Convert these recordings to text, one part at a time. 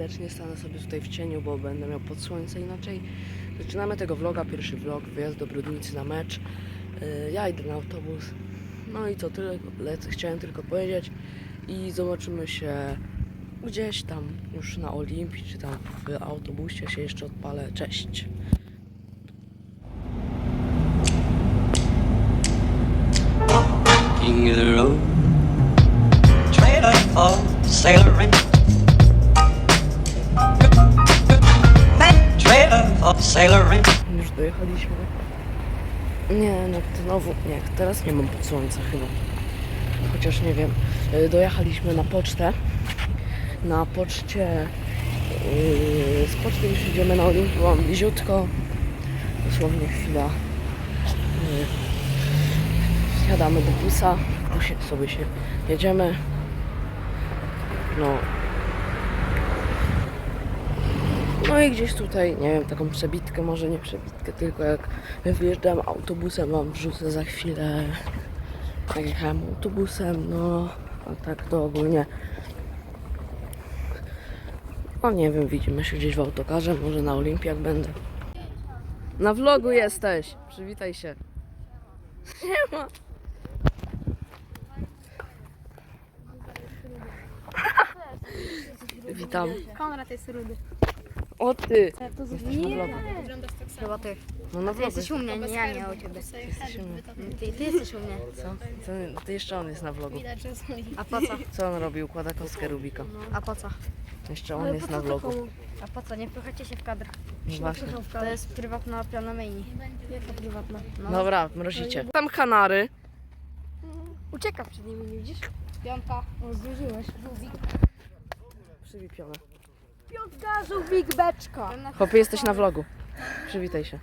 serdecznie. Stanę sobie tutaj w cieniu, bo będę miał pod słońce inaczej. Zaczynamy tego vloga, pierwszy vlog, wyjazd do Brudnicy na mecz. Yy, Ja idę na autobus. No i to tyle, lecę, chciałem tylko powiedzieć. I zobaczymy się gdzieś tam już na Olimpii, czy tam w autobusie się jeszcze odpalę. Cześć! King of the road, trailer for. Sailoring. Już dojechaliśmy. Nie, no znowu, nie, teraz nie mam pod słońca chyba. Chociaż nie wiem. Y, Dojechaliśmy na pocztę. Na poczcie. Yy, z poczty już idziemy na Olimpię, mam bliziutko. Dosłownie chwila. Yy, Wsiadamy do busa, sobie się jedziemy. No, No i gdzieś tutaj, nie wiem, taką przebitkę, może nie przebitkę, tylko jak wyjeżdżam autobusem, wam wrzucę za chwilę, jak jechałem autobusem, no, a tak to ogólnie, no nie wiem, widzimy się gdzieś w autokarze, może na Olimpiak będę. Na vlogu jesteś, przywitaj się. Nie ma. Witam. Konrad jest rudy. O ty! Jesteś na vlogu. Chyba ty. No na Ty vlogu. jesteś u mnie, nie ja nie u ciebie. Jesteś u mnie. Ty, ty jesteś u mnie. Co? To, to jeszcze on jest na vlogu. A po co? Co on robi? Układa kostkę Rubika. A po co? Jeszcze on jest na vlogu. A po co? Nie wpychacie się w kadr. No właśnie. To jest prywatna piana maini. Jaka prywatna? No. Dobra, mrozicie. Tam kanary. Ucieka przed nimi, nie widzisz? Piątka. O, zdążyłeś. Żółwik. Przywipione. Piątka, żółwik, beczka. Chłopie, jesteś na vlogu. Przywitaj się.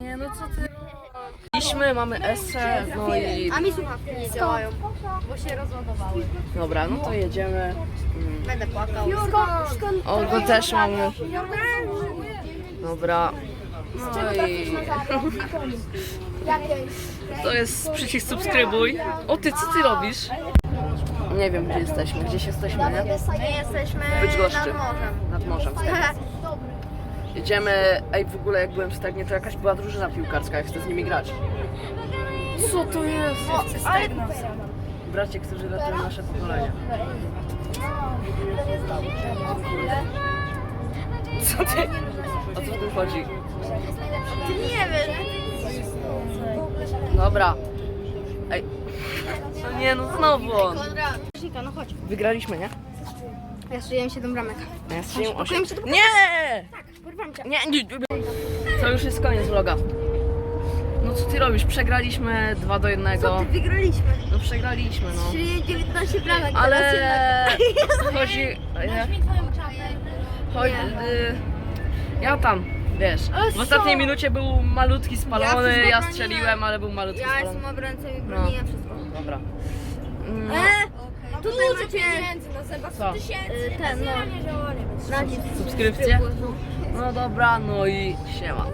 Nie no co ty? Byliśmy, mamy esę, no i... A mi słuchawki nie działają, bo się rozładowały. Dobra, no to jedziemy. Mm. Będę płakał. O, go też mamy. Dobra. No i... To jest przycisk subskrybuj. O ty, co ty robisz? Nie wiem, gdzie jesteśmy. Gdzieś jesteśmy, nie? My jesteśmy Bydgoszczy. nad morzem. Nad morzem. Jedziemy... Ej, w ogóle jak byłem w Stegnie, to jakaś była drużyna piłkarska, jak chcę z nimi grać. Co to jest? Ale Bracie, którzy ratują nasze pokolenie. Co ty? O co tu chodzi? ty nie wiesz. Dobra. Ej. No nie, no znowu on. Konrad. No chodź. Wygraliśmy, nie? Ja strzeliłem 7 bramek. Ja strzeliłem Pakujemy osiem. się do- Nie! Porwam cię. Nie, nie, nie. To już jest koniec vloga. No co ty robisz? Przegraliśmy 2 do 1. Co ty wygraliśmy? No przegraliśmy, no. Strzeliłem 19 bramek. Ale chodzi. ja- Chodzi. Y, ja tam, wiesz. W ostatniej minucie był malutki spalony, wszystko ja broniłem. strzeliłem, ale był malutki Ja spalony. jestem obrońcą i broniłem wszystko. Dobra. No, E, tutaj macie co? y, ten, no, nacisk Subskrypcję? No dobra, no i siema.